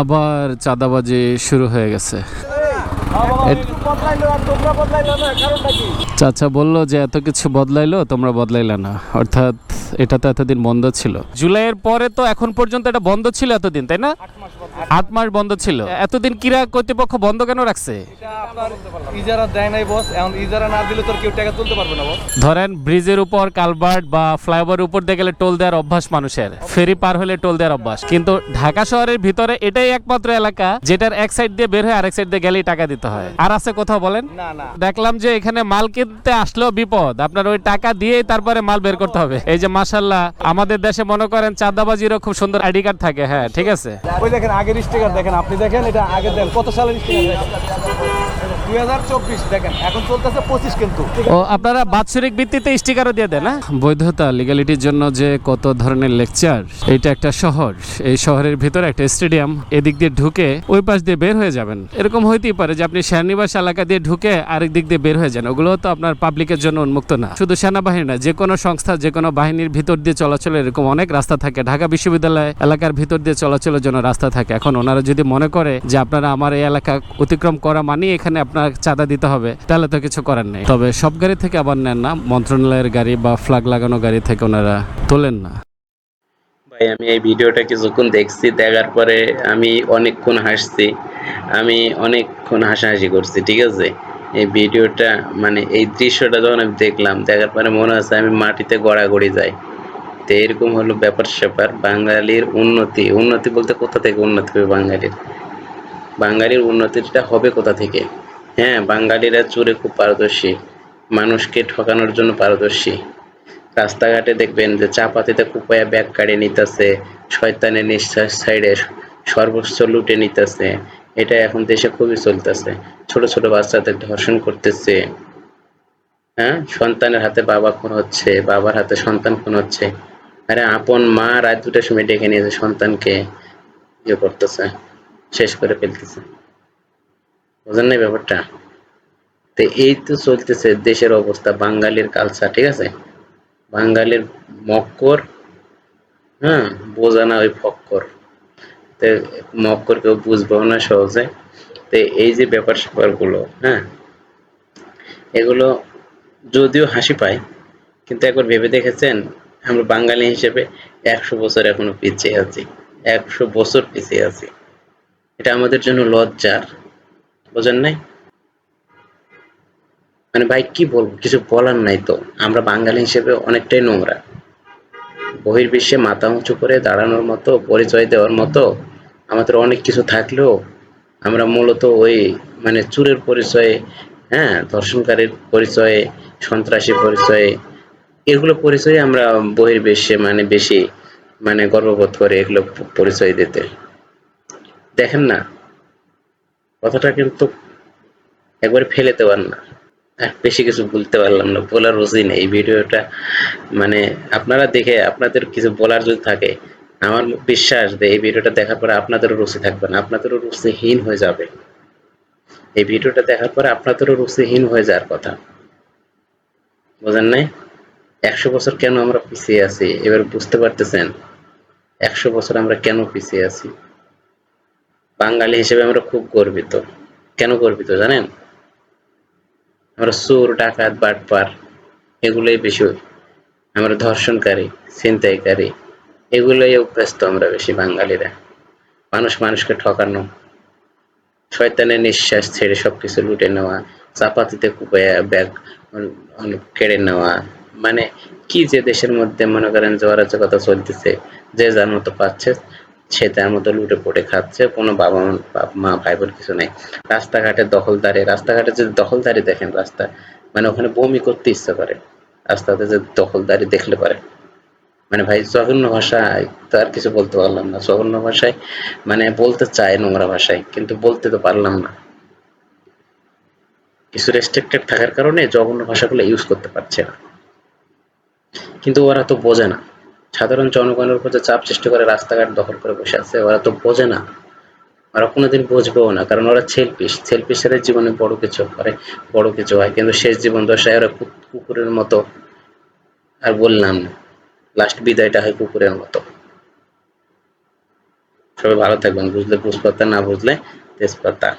আবার চাঁদাবাজি শুরু হয়ে গেছে। চাচা বলল যে এত কিছু বদলাইলো, তোমরা বদলাইলে না। অর্থাৎ এটা তো এতদিন বন্ধ ছিল। জুলাইয়ের পরে তো এখন পর্যন্ত এটা বন্ধ ছিল এতদিন, তাই না? আট মাস বন্ধ ছিল। এতদিন কিরা কর্তৃপক্ষ বন্ধ কেন রাখছে? ইজারা দেয় নাই বস এখন ইজারা না দিলে তোর কেউ টাকা তুলতে পারবে না বস ধরেন ব্রিজের উপর, কালভার্ট বা ফ্লাইওভার উপর দিয়ে গেলে টোল দেওয়ার অভ্যাস মানুষের। ফেরি পার হলে টোল দেওয়ার অভ্যাস। কিন্তু ঢাকা শহরের ভিতরে এটাই একমাত্র এলাকা যেটার এক সাইড দিয়ে বের হয়ে আরেক সাইড দিয়ে গেলেই টাকা দিতে। হয়। আর আছে কোথাও বলেন? না না। দেখলাম যে এখানে মাল কিনতে আসলেও বিপদ। আপনার ওই টাকা দিয়ে তারপরে মাল বের করতে হবে। এই যে মাসাল্লাহ আমাদের দেশে মনে করেন চাঁদাবাজিরও খুব সুন্দর আইডি কার্ড থাকে। হ্যাঁ ঠিক আছে। ওই দেখেন আগের স্টিকার দেখেন। আপনি দেখেন এটা আগে দেন। কত সালের স্টিকার দুই হাজার চব্বিশ দেখেন। এখন চলতেছে পঁচিশ কিন্তু। ও আপনারা বাৎসরিক ভিত্তিতে স্টিকারও দিয়ে দেন না বৈধতা লিগ্যালিটির জন্য যে কত ধরনের লেকচার এটা একটা শহর। এই শহরের ভিতরে একটা স্টেডিয়াম এদিক দিয়ে ঢুকে ওই পাশ দিয়ে বের হয়ে যাবেন। এরকম হইতেই পারে যে আপনি সেনানিবাস এলাকা দিয়ে ঢুকে আরেক দিক দিয়ে বের হয়ে যান। ওগুলো তো আপনার পাবলিকের জন্য উন্মুক্ত না। শুধু সেনাবাহিনী না যে কোনো সংস্থা যে কোনো বাহিনীর ভিতর দিয়ে চলাচলের এরকম অনেক রাস্তা থাকে। ঢাকা বিশ্ববিদ্যালয় এলাকার ভিতর দিয়ে চলাচলের জন্য রাস্তা থাকে। এখন ওনারা যদি মনে করে যে আপনারা আমার এই এলাকা অতিক্রম করা মানে এখানে আপনার চাঁদা দিতে হবে, তাহলে তো কিছু করার নেই। তবে সব গাড়ি থেকে আবার নেন না। মন্ত্রণালয়ের গাড়ি বা ফ্লাগ লাগানো গাড়ি থেকে ওনারা তোলেন না। ভাই, আমি এই ভিডিওটা কিছুক্ষণ দেখছি, দেখার পরে আমি অনেকক্ষণ হাসছি। আমি অনেকক্ষণ হাসাহাসি করছি, ঠিক আছে? এই ভিডিওটা মানে এই দৃশ্যটা যখন আমি দেখলাম, দেখার পরে মনে হচ্ছে আমি মাটিতে গড়াগড়ি যাই। তো এরকম হলো ব্যাপার স্যাপার। বাঙালির উন্নতি উন্নতি বলতে কোথা থেকে উন্নতি হবে বাঙালির? বাঙালির উন্নতিটা হবে কোথা থেকে? হ্যাঁ বাঙালিরা চুরে খুব পারদর্শী। মানুষকে ঠকানোর জন্য পারদর্শী। রাস্তাঘাটে দেখবেন যে চা পাতিতে কুপায়া ব্যাগ কাড়ে নিতেছে শয়তানের নিঃশ্বাস সাইডে সর্বোচ্চ লুটে নিতেছে। এটা এখন দেশে খুবই চলতেছে। ছোট ছোট বাচ্চাদের ধর্ষণ করতেছে। হ্যাঁ? সন্তানের হাতে বাবা খুন হচ্ছে, বাবার হাতে সন্তান খুন হচ্ছে। আরে আপন মা রাত দুটার সময় ডেকে নিয়েছে সন্তানকে ইয়ে করতেছে, শেষ করে ফেলতেছে। বোঝেন না ব্যাপারটা? তো এই তো চলতেছে দেশের অবস্থা, বাঙালির কালচার ঠিক আছে? বাঙালির মক্কর হ্যাঁ বোঝা না ওই ফক্কর। তো মক্কর কেউ বুঝবেও না সহজে। তো এই যে ব্যাপার স্যাপারগুলো হ্যাঁ এগুলো যদিও হাসি পায়, কিন্তু একবার ভেবে দেখেছেন? আমরা বাঙালি হিসেবে একশো বছর এখনও পিছিয়ে আছি, একশো বছর পিছিয়ে আছি। এটা আমাদের জন্য লজ্জার, বোঝেন নাই? মানে ভাই, কি বলব? কিছু বলার নাই তো। আমরা বাঙালি হিসেবে অনেকটাই নোংরা। বহির্বিশ্বে মাথা উঁচু করে দাঁড়ানোর মতো, পরিচয় দেওয়ার মতো আমাদের অনেক কিছু থাকলেও আমরা মূলত ওই মানে চুরের পরিচয়ে হ্যাঁ ধর্ষণকারীর পরিচয়ে, সন্ত্রাসী পরিচয়ে, এগুলো পরিচয়ে আমরা বহির্বিশ্বে মানে বেশি মানে গর্ববোধ করে এগুলো পরিচয় দিতে। দেখেন না, কথাটা কিন্তু একবারে ফেলে দেওয়ার না। বেশি কিছু বলতে পারলাম না, বলার রুচি নেই। এই ভিডিওটা মানে আপনারা দেখে আপনাদের কিছু বলার যদি থাকে, আমার বিশ্বাস যে এই ভিডিওটা দেখার পরে আপনাদেরও রুচি থাকবে না, আপনাদেরও রুচিহীন হয়ে যাবে। এই ভিডিওটা দেখার পরে আপনাদেরও রুচিহীন হয়ে যাওয়ার কথা। বোঝেন নাই? একশো বছর কেন আমরা পিছিয়ে আছি? এবার বুঝতে পারতেছেন, একশো বছর আমরা কেন পিছিয়ে আছি? বাঙালি হিসেবে আমরা খুব গর্বিত। কেন গর্বিত জানেন? আমরা চোর, ডাকাত, বাটপার, এগুলোই বেশি আমরা ধর্ষণকারী, ছিনতাইকারী, এগুলোই অভ্যস্ত আমরা বেশি বাঙালিরা। মানুষ মানুষকে ঠকানো, শয়তানের নিঃশ্বাস ছেড়ে সবকিছু লুটে নেওয়া, চাপাতিতে কুপায়া ব্যাগ কেড়ে নেওয়া মানে কি যে দেশের মধ্যে মনে করেন যে অরাজকতা চলতেছে, যে যার মতো পাচ্ছে সে তার মতো লুটে পড়ে খাচ্ছে, কোনো বাবা মা ভাই বোন কিছু নেই। রাস্তাঘাটে দখলদারি রাস্তাঘাটে যদি দখলদারি দেখেন রাস্তা মানে ওখানে বমি করতে ইচ্ছা করে। রাস্তাতে যে দখলদারি দেখলে পারে। মানে ভাই, জঘন্য ভাষায় তো আর কিছু বলতে পারলাম না। জঘন্য ভাষায় মানে বলতে চায় নোংরা ভাষায়, কিন্তু বলতে তো পারলাম না। কিছু রেস্ট্রিক্টেড থাকার কারণে জঘন্য ভাষাগুলো ইউজ করতে পারছে না। কিন্তু ওরা তো বোঝে না। সাধারণ জনগণের উপর যে চাপ সৃষ্টি করে রাস্তাঘাট দখল করে বসে আছে, ওরা তো বোঝে না। ওরা কোনোদিন বুঝবেও না, কারণ ওরা ছেলপিস ছেলপিসের জীবনে বড় কিছু করে, বড় কিছু হয়, কিন্তু শেষ জীবন দশায় ওরা কুকুরের মতো আর বললাম না। লাস্ট বিদায়টা হয় কুকুরের মতো। সবাই ভালো থাকবেন, বুঝলে বুঝপাতা না বুঝলে তেজপাতা